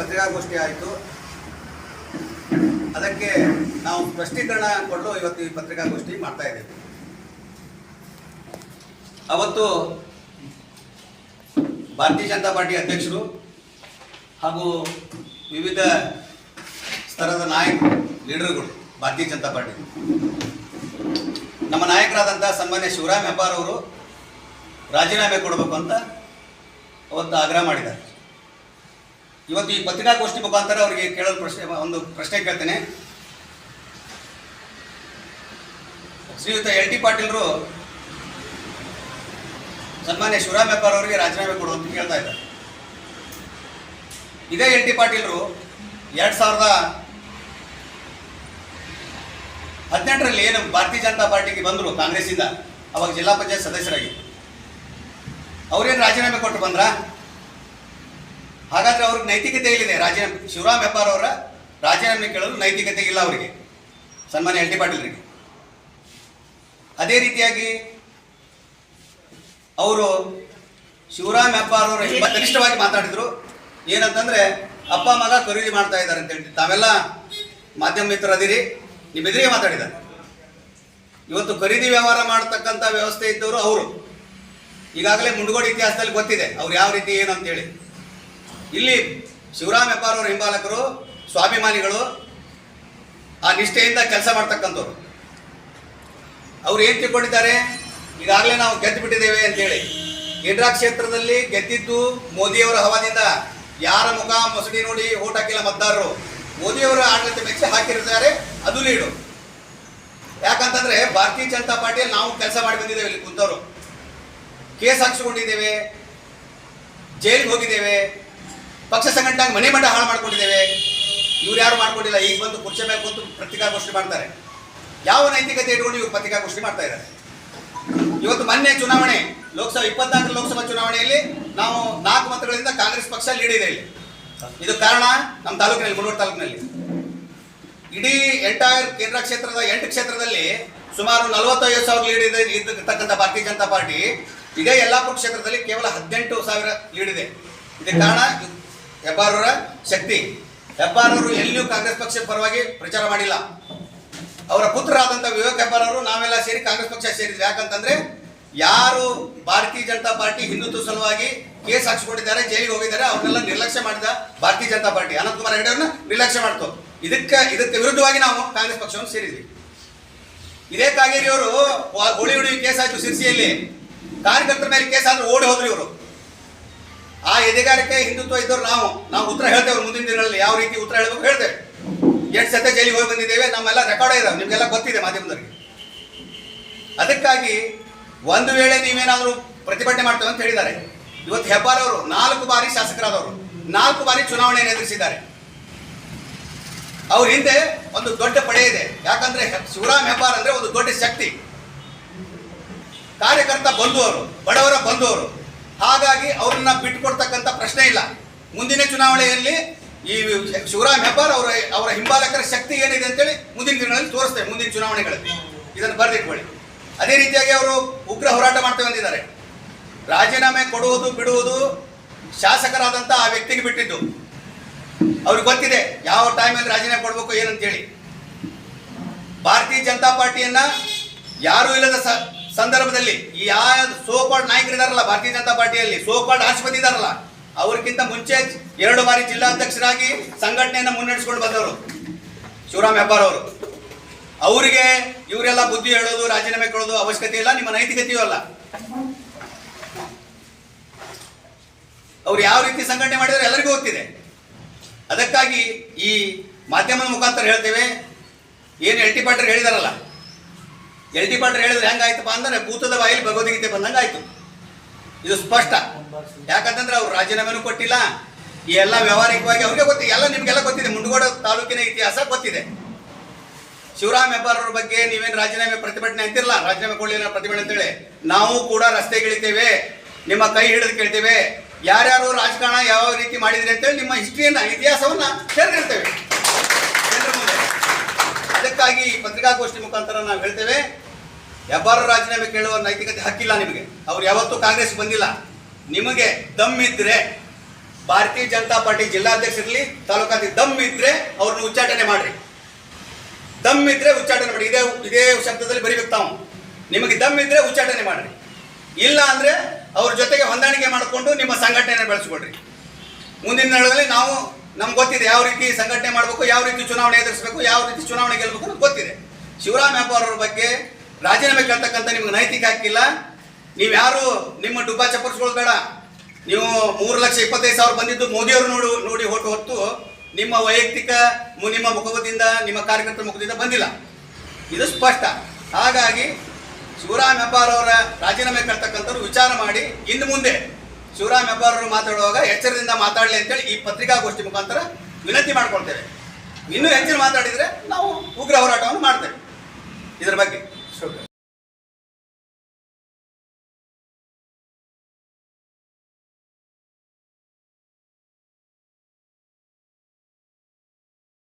ಪತ್ರಿಕಾಗೋಷ್ಠಿ ಆಯಿತು. ಅದಕ್ಕೆ ನಾವು ಸ್ಪಷ್ಟೀಕರಣ ಕೊಡಲು ಇವತ್ತು ಈ ಪತ್ರಿಕಾಗೋಷ್ಠಿ ಮಾಡ್ತಾ ಇದ್ದೀವಿ. ಅವತ್ತು ಭಾರತೀಯ ಜನತಾ ಪಾರ್ಟಿ ಅಧ್ಯಕ್ಷರು ಹಾಗೂ ವಿವಿಧ ಸ್ತರದ ನಾಯಕರು ಲೀಡರ್ಗಳು ಭಾರತೀಯ ಜನತಾ ಪಾರ್ಟಿ. ನಮ್ಮ ನಾಯಕರಾದಂಥ ಸನ್ಮಾನ್ಯ ಶಿವರಾಮ್ ಹೆಬ್ಬಾರ್ ಅವರು ರಾಜೀನಾಮೆ ಕೊಡಬೇಕು ಅಂತ ಅವತ್ತು ಆಗ್ರಹ ಮಾಡಿದ್ದಾರೆ. ಇವತ್ತು ಈ ಪತ್ರಿಕಾಗೋಷ್ಠಿ ಮುಖಾಂತರ ಅವರಿಗೆ ಕೇಳಲು ಪ್ರಶ್ನೆ, ಒಂದು ಪ್ರಶ್ನೆ ಕೇಳ್ತೇನೆ. ಶ್ರೀಯುತ ಎಲ್ ಟಿ ಪಾಟೀಲ್ರು ಸನ್ಮಾನ್ಯ ಶಿವರಾಮ್ ಹೆಬ್ಬಾರ್ ಅವರಿಗೆ ರಾಜೀನಾಮೆ ಕೊಡು ಅಂತ ಕೇಳ್ತಾ ಇದ್ದಾರೆ. ಇದೇ ಎಲ್ ಟಿ ಪಾಟೀಲ್ರು ಎರಡು ಸಾವಿರದ ಹದಿನೆಂಟರಲ್ಲಿ ಏನು ಭಾರತೀಯ ಜನತಾ ಪಾರ್ಟಿಗೆ ಬಂದರು ಕಾಂಗ್ರೆಸ್ಸಿಂದ, ಅವಾಗ ಜಿಲ್ಲಾ ಪಂಚಾಯತ್ ಸದಸ್ಯರಾಗಿ. ಅವರೇನು ರಾಜೀನಾಮೆ ಕೊಟ್ಟು ಬಂದ್ರ? ಹಾಗಾದ್ರೆ ಅವ್ರಿಗೆ ನೈತಿಕತೆ ಇಲ್ಲಿದೆ ರಾಜೀನಾಮೆ, ಶಿವರಾಮ್ ಹೆಬ್ಬಾರ್ ಅವರ ರಾಜೀನಾಮೆ ಕೇಳಲು ನೈತಿಕತೆ ಇಲ್ಲ ಅವರಿಗೆ. ಸನ್ಮಾನ್ಯ ಎಲ್ ಟಿ ಪಾಟೀಲ್ರಿಗೆ. ಅದೇ ರೀತಿಯಾಗಿ ಅವರು ಶಿವರಾಮ್ ಹೆಬ್ಬಾರ್ ಅವರು ಕನಿಷ್ಠವಾಗಿ ಮಾತಾಡಿದ್ರು. ಏನಂತಂದ್ರೆ, ಅಪ್ಪ ಮಗ ಖರೀದಿ ಮಾಡ್ತಾ ಇದ್ದಾರೆ ಅಂತ ಹೇಳಿ ತಾವೆಲ್ಲ ಮಾಧ್ಯಮ ಮಿತ್ರರದಿರಿ ನಿಮ್ಮ ಎದುರಿಗೆ ಮಾತಾಡಿದ್ದಾರೆ. ಇವತ್ತು ಖರೀದಿ ವ್ಯವಹಾರ ಮಾಡತಕ್ಕಂಥ ವ್ಯವಸ್ಥೆ ಇದ್ದವರು ಅವರು. ಈಗಾಗಲೇ ಮುಂಡಗೋಡಿ ಇತಿಹಾಸದಲ್ಲಿ ಗೊತ್ತಿದೆ. ಅವ್ರು ಯಾವ ರೀತಿ ಏನು ಅಂತೇಳಿ. ಇಲ್ಲಿ ಶಿವರಾಮ್ ಹೆಬ್ಬಾರ್ ಅವರ ಹಿಂಬಾಲಕರು, ಸ್ವಾಭಿಮಾನಿಗಳು ಆ ನಿಷ್ಠೆಯಿಂದ ಕೆಲಸ ಮಾಡ್ತಕ್ಕಂಥವ್ರು. ಅವ್ರು ಏನು ತಿಳ್ಕೊಂಡಿದ್ದಾರೆ? ಈಗಾಗಲೇ ನಾವು ಗೆದ್ದು ಬಿಟ್ಟಿದ್ದೇವೆ ಅಂತೇಳಿ ಇಂಡ್ರಾ ಕ್ಷೇತ್ರದಲ್ಲಿ ಗೆದ್ದಿದ್ದು ಮೋದಿಯವರ ಹವಾದಿಂದ. ಯಾರ ಮುಖ ಮೊಸಡಿ ನೋಡಿ ಓಟ್ ಹಾಕಿಲ್ಲ ಮತದಾರರು. ಮೋದಿಯವರ ಆಡಳಿತ ಮೆಚ್ಚಿ ಹಾಕಿರ್ತಾರೆ, ಅದು ಲೀಡು. ಯಾಕಂತಂದ್ರೆ ಭಾರತೀಯ ಜನತಾ ಪಾರ್ಟಿಯಲ್ಲಿ ನಾವು ಕೆಲಸ ಮಾಡಿ ಬಂದಿದ್ದೇವೆ ಇಲ್ಲಿ ಕುಂತವರು. ಕೇಸ್ ಹಾಕ್ಸ್ಕೊಂಡಿದ್ದೇವೆ. ಜೈಲಿಗೆ ಹೋಗಿದ್ದೇವೆ. ಪಕ್ಷ ಸಂಘಟನೆ ಮನೆ ಮಂಡ ಹಾಳು ಮಾಡ್ಕೊಂಡಿದ್ದೇವೆ. ಇವ್ರು ಯಾರು ಮಾಡ್ಕೊಂಡಿಲ್ಲ? ಈಗ ಬಂದು ಕುರ್ಚೆ ಮೇಲೆ ಕುಂತು ಪತ್ರಿಕಾಗೋಷ್ಠಿ ಮಾಡ್ತಾರೆ. ಯಾವ ನೈತಿಕತೆ ಇಟ್ಕೊಂಡು ಇವ್ರು ಪತ್ರಿಕಾಗೋಷ್ಠಿ ಮಾಡ್ತಾ ಇದ್ದಾರೆ? ಇವತ್ತು ಮೊನ್ನೆ ಚುನಾವಣೆ, ಲೋಕಸಭಾ, ಇಪ್ಪತ್ನಾಲ್ಕು ಲೋಕಸಭಾ ಚುನಾವಣೆಯಲ್ಲಿ ನಾವು ನಾಲ್ಕು ಮತಗಳಿಂದ ಕಾಂಗ್ರೆಸ್ ಪಕ್ಷ ಲೀಡ್ ಇದೆ ಇಲ್ಲಿ. ಇದು ಕಾರಣ ನಮ್ಮ ತಾಲೂಕಿನಲ್ಲಿ ಮುನ್ನೂರು ತಾಲೂಕಿನಲ್ಲಿ. ಇಡೀ ಎಂಟೈರ್ ಕೇಂದ್ರ ಕ್ಷೇತ್ರದ ಎಂಟು ಕ್ಷೇತ್ರದಲ್ಲಿ ಸುಮಾರು ನಲವತ್ತೈದು ಸಾವಿರ ಲೀಡ್ ಇದೆ ಇರ್ತಕ್ಕಂಥ ಭಾರತೀಯ ಜನತಾ ಪಾರ್ಟಿ. ಇದೇ ಯಲ್ಲಾಪುರ ಕ್ಷೇತ್ರದಲ್ಲಿ ಕೇವಲ ಹದಿನೆಂಟು ಸಾವಿರ ಲೀಡ್ ಇದೆ. ಇದಕ್ಕೆ ಕಾರಣ ಹೆಬ್ಬಾರವರ ಶಕ್ತಿ. ಹೆಬ್ಬಾರವರು ಎಲ್ಲಿಯೂ ಕಾಂಗ್ರೆಸ್ ಪಕ್ಷದ ಪರವಾಗಿ ಪ್ರಚಾರ ಮಾಡಿಲ್ಲ. ಅವರ ಪುತ್ರರಾದಂಥ ವಿವೇಕ್ ಹೆಬ್ಬಾರರು ನಾವೆಲ್ಲ ಸೇರಿ ಕಾಂಗ್ರೆಸ್ ಪಕ್ಷ ಸೇರಿದ್ವಿ. ಯಾಕಂತಂದ್ರೆ ಯಾರು ಭಾರತೀಯ ಜನತಾ ಪಾರ್ಟಿ ಹಿಂದುತ್ವ ಸಲುವಾಗಿ ಕೇಸ್ ಹಾಕ್ಸ್ಕೊಂಡಿದ್ದಾರೆ, ಜೈಲಿಗೆ ಹೋಗಿದ್ದಾರೆ, ಅವ್ರನ್ನೆಲ್ಲ ನಿರ್ಲಕ್ಷ್ಯ ಮಾಡಿದ ಭಾರತೀಯ ಜನತಾ ಪಾರ್ಟಿ. ಅನಂತ್ ಕುಮಾರ್ ಅವ್ರನ್ನ ನಿರ್ಲಕ್ಷ್ಯ ಮಾಡ್ತು. ಇದಕ್ಕೆ ಇದಕ್ಕೆ ವಿರುದ್ಧವಾಗಿ ನಾವು ಕಾಂಗ್ರೆಸ್ ಪಕ್ಷವನ್ನು ಸೇರಿದ್ವಿ. ಇದೇ ಕಾಗೇರಿ ಅವರು ಹೋಳಿ ಹುಳಿ ಕೇಸ್ ಆಯ್ತು ಸಿರ್ಸಿಯಲ್ಲಿ. ಕಾರ್ಯಕರ್ತರ ಮೇಲೆ ಕೇಸ್ ಆದ್ರೆ ಓಡಿ ಹೋದ್ರು ಇವರು. ಆ ಎದೆಗಾರಿಕೆ ಹಿಂದುತ್ವ ಇದ್ದವ್ರು ನಾವು. ನಾವು ಉತ್ತರ ಹೇಳ್ತೇವೆ ಮುಂದಿನ ದಿನಗಳಲ್ಲಿ. ಯಾವ ರೀತಿ ಉತ್ತರ ಹೇಳಬೇಕು ಹೇಳ್ತೇವೆ. ಎಷ್ಟು ಸತ ಜೈಲಿಗೆ ಹೋಗಿ ಬಂದಿದ್ದೇವೆ. ನಮ್ಮೆಲ್ಲ ರೆಕಾರ್ಡ್ ಇದಾವೆ ನಿಮಗೆಲ್ಲ ಗೊತ್ತಿದೆ ಮಾಧ್ಯಮದವರಿಗೆ ಅದಕ್ಕಾಗಿ ಒಂದು ವೇಳೆ ನೀವೇನಾದರೂ ಪ್ರತಿಭಟನೆ ಮಾಡ್ತೇವೆ ಅಂತ ಹೇಳಿದ್ದಾರೆ. ಇವತ್ತು ಹೆಬ್ಬಾರ್ ಅವರು ನಾಲ್ಕು ಬಾರಿ ಶಾಸಕರಾದವರು. ನಾಲ್ಕು ಬಾರಿ ಚುನಾವಣೆಯನ್ನು ಎದುರಿಸಿದ್ದಾರೆ. ಅವ್ರ ಹಿಂದೆ ಒಂದು ದೊಡ್ಡ ಪಡೆ ಇದೆ. ಯಾಕಂದ್ರೆ ಶಿವರಾಮ್ ಹೆಬ್ಬಾರ್ ಅಂದ್ರೆ ಒಂದು ದೊಡ್ಡ ಶಕ್ತಿ. ಕಾರ್ಯಕರ್ತ ಬಂಧುವರು, ಬಡವರ ಬಂಧುವರು. ಹಾಗಾಗಿ ಅವ್ರನ್ನ ಬಿಟ್ಟುಕೊಡ್ತಕ್ಕಂಥ ಪ್ರಶ್ನೆ ಇಲ್ಲ. ಮುಂದಿನ ಚುನಾವಣೆಯಲ್ಲಿ ಈ ಶಿವರಾಮ್ ಹೆಬ್ಬಾರ್ ಅವರ ಅವರ ಹಿಂಬಾಲಕರ ಶಕ್ತಿ ಏನಿದೆ ಅಂತೇಳಿ ಮುಂದಿನ ದಿನಗಳಲ್ಲಿ ತೋರಿಸ್ತೇವೆ, ಮುಂದಿನ ಚುನಾವಣೆಗಳಲ್ಲಿ. ಇದನ್ನು ಬರೆದಿಟ್ಕೊಳ್ಳಿ. ಅದೇ ರೀತಿಯಾಗಿ ಅವರು ಉಗ್ರ ಹೋರಾಟ ಮಾಡ್ತೇವೆ ಅಂದಿದ್ದಾರೆ. ರಾಜೀನಾಮೆ ಕೊಡುವುದು, ಬಿಡುವುದು ಶಾಸಕರಾದಂಥ ಆ ವ್ಯಕ್ತಿಗೆ ಬಿಟ್ಟಿದ್ದು. ಅವ್ರಿಗೆ ಗೊತ್ತಿದೆ, ಯಾವ ಟೈಮಲ್ಲಿ ರಾಜೀನಾಮೆ ಕೊಡಬೇಕು ಏನಂತೇಳಿ. ಭಾರತೀಯ ಜನತಾ ಪಾರ್ಟಿಯನ್ನ ಯಾರು ಇಲ್ಲದ ಸಂದರ್ಭದಲ್ಲಿ ಈ ಯಾವ ಸೋಕಾಲ್ಡ್ ನಾಯಕರಿದಾರಲ್ಲ, ಭಾರತೀಯ ಜನತಾ ಪಾರ್ಟಿಯಲ್ಲಿ ಸೋಕಾಲ್ಡ್ ರಾಷ್ಟ್ರಪತಿ ಇದಾರಲ್ಲ, ಅವ್ರಿಗಿಂತ ಮುಂಚೆ ಎರಡು ಬಾರಿ ಜಿಲ್ಲಾಧ್ಯಕ್ಷರಾಗಿ ಸಂಘಟನೆಯನ್ನು ಮುನ್ನಡೆಸ್ಕೊಂಡು ಬಂದವರು ಶಿವರಾಮ್ ಹೆಬ್ಬಾರ್ ಅವರು. ಅವರಿಗೆ ಇವರೆಲ್ಲ ಬುದ್ಧಿ ಹೇಳೋದು, ರಾಜೀನಾಮೆ ಕೊಡೋದು ಅವಶ್ಯಕತೆ ಇಲ್ಲ, ನಿಮ್ಮ ನೈತಿಕತೆಯೂ ಅಲ್ಲ. ಅವ್ರು ಯಾವ ರೀತಿ ಸಂಘಟನೆ ಮಾಡಿದ್ರೆ ಎಲ್ಲರಿಗೂ ಗೊತ್ತಿದೆ. ಅದಕ್ಕಾಗಿ ಈ ಮಾಧ್ಯಮದ ಮುಖಾಂತರ ಹೇಳ್ತೇವೆ. ಏನು ಎಲ್ ಟಿ ಪಾಟೀಲ್ ಹೇಳಿದಾರಲ್ಲ ಎಲ್ ಟಿ ಪಾಂಡ್ರೆ ಹೇಳಿದ್ರೆ ಹೆಂಗಾಯ್ತಪ್ಪ ಅಂದ್ರೆ ಭೂತದ ಬಾಯಿಲಿ ಭಗವದ್ಗೀತೆ ಬಂದಂಗೆ ಆಯ್ತು ಇದು ಸ್ಪಷ್ಟ. ಯಾಕಂತಂದ್ರೆ ಅವ್ರು ರಾಜೀನಾಮೆನೂ ಕೊಟ್ಟಿಲ್ಲ. ಈ ಎಲ್ಲ ವ್ಯವಹಾರಿಕವಾಗಿ ಅವ್ರಿಗೆ ಗೊತ್ತಿದೆ ಎಲ್ಲ ನಿಮಗೆಲ್ಲ ಗೊತ್ತಿದೆ. ಮುಂಡಗೋಡ ತಾಲೂಕಿನ ಇತಿಹಾಸ ಗೊತ್ತಿದೆ. ಶಿವರಾಮ್ ಹೆಬ್ಬಾರ್ ಅವ್ರ ಬಗ್ಗೆ ನೀವೇನು ರಾಜೀನಾಮೆ ಪ್ರತಿಭಟನೆ ಅಂತಿರಲ್ಲ, ರಾಜೀನಾಮೆ ಕೊಡಲಿಲ್ಲ ಪ್ರತಿಭಟನೆ ಅಂತೇಳಿ ನಾವು ಕೂಡ ರಸ್ತೆಗಿಳಿತೇವೆ ನಿಮ್ಮ ಕೈ ಹಿಡಿದು ಕೇಳ್ತೇವೆ. ಯಾರ್ಯಾರು ರಾಜಕಾರಣ ಯಾವ ರೀತಿ ಮಾಡಿದ್ರಿ ಅಂತೇಳಿ ನಿಮ್ಮ ಹಿಸ್ಟ್ರಿಯನ್ನ, ಇತಿಹಾಸವನ್ನ ಮುಂದೆ ಅದಕ್ಕಾಗಿ ಈ ಪತ್ರಿಕಾಗೋಷ್ಠಿ ಮುಖಾಂತರ ನಾವು ಹೇಳ್ತೇವೆ. ಯಾರು ರಾಜೀನಾಮೆ ಕೇಳುವ ನೈತಿಕತೆ ಹಕ್ಕಿಲ್ಲ ನಿಮಗೆ. ಅವ್ರು ಯಾವತ್ತೂ ಕಾಂಗ್ರೆಸ್ ಬಂದಿಲ್ಲ. ನಿಮಗೆ ದಮ್ ಇದ್ರೆ, ಭಾರತೀಯ ಜನತಾ ಪಾರ್ಟಿ ಜಿಲ್ಲಾಧ್ಯಕ್ಷರಲ್ಲಿ ತಾಲೂಕಾಧ್ಯಕ್ಷ ದಮ್ ಇದ್ರೆ ಅವ್ರನ್ನ ಉಚ್ಚಾಟನೆ ಮಾಡ್ರಿ. ದಮ್ ಇದ್ರೆ ಉಚ್ಚಾಟನೆ ಮಾಡಿ ಇದೇ ಇದೇ ಶಬ್ದದಲ್ಲಿ ಬರಿಬೇಕು ತಾವು. ನಿಮಗೆ ದಮ್ ಇದ್ರೆ ಉಚ್ಚಾಟನೆ ಮಾಡ್ರಿ. ಇಲ್ಲ ಅಂದ್ರೆ ಅವ್ರ ಜೊತೆಗೆ ಹೊಂದಾಣಿಕೆ ಮಾಡಿಕೊಂಡು ನಿಮ್ಮ ಸಂಘಟನೆಯನ್ನು ಬೆಳೆಸ್ಕೊಡ್ರಿ. ಮುಂದಿನ ದಿನಗಳಲ್ಲಿ ನಾವು ನಮ್ಗೆ ಗೊತ್ತಿದೆ ಯಾವ ರೀತಿ ಸಂಘಟನೆ ಮಾಡಬೇಕು, ಯಾವ ರೀತಿ ಚುನಾವಣೆ ಎದುರಿಸಬೇಕು, ಯಾವ ರೀತಿ ಚುನಾವಣೆ ಗೆಲ್ಲಬೇಕು ಅಂತ ಗೊತ್ತಿದೆ. ಶಿವರಾಮ್ ಹೆಬ್ಬಾರ್ ಅವ್ರ ಬಗ್ಗೆ ರಾಜೀನಾಮೆ ಕೇಳ್ತಕ್ಕಂಥ ನಿಮ್ಗೆ ನೈತಿಕ ಹಾಕಿಲ್ಲ ನೀವು ಯಾರು ನಿಮ್ಮ ಡುಬ್ಬಾ ಚಪ್ಪರ್ಸ್ಗಳು ನೀವು ಮೂರು ಲಕ್ಷ ಇಪ್ಪತ್ತೈದು ಸಾವಿರ ಬಂದಿದ್ದು ಮೋದಿಯವರು ನೋಡು, ನೋಡಿ ಹೊಟ್ಟು ಹೊತ್ತು ನಿಮ್ಮ ವೈಯಕ್ತಿಕ ನಿಮ್ಮ ಮುಖದಿಂದ ನಿಮ್ಮ ಕಾರ್ಯಕರ್ತರ ಮುಖದಿಂದ ಬಂದಿಲ್ಲ. ಇದು ಸ್ಪಷ್ಟ. ಹಾಗಾಗಿ ಶಿವರಾಮ್ ಹೆಬ್ಬಾರ್ ಅವರ ರಾಜೀನಾಮೆ ಕೇಳ್ತಕ್ಕಂಥವ್ರು ವಿಚಾರ ಮಾಡಿ, ಇನ್ನು ಮುಂದೆ ಶಿವರಾಮ್ ಹೆಬ್ಬಾರ್ ಮಾತಾಡುವಾಗ ಎಚ್ಚರದಿಂದ ಮಾತಾಡಲಿ ಅಂತೇಳಿ ಈ ಪತ್ರಿಕಾಗೋಷ್ಠಿ ಮುಖಾಂತರ ವಿನಂತಿ ಮಾಡ್ಕೊಳ್ತೇವೆ. ಇನ್ನೂ ಹೆಚ್ಚಿನ ಮಾತಾಡಿದರೆ ನಾವು ಉಗ್ರ ಹೋರಾಟವನ್ನು ಮಾಡ್ತೇವೆ.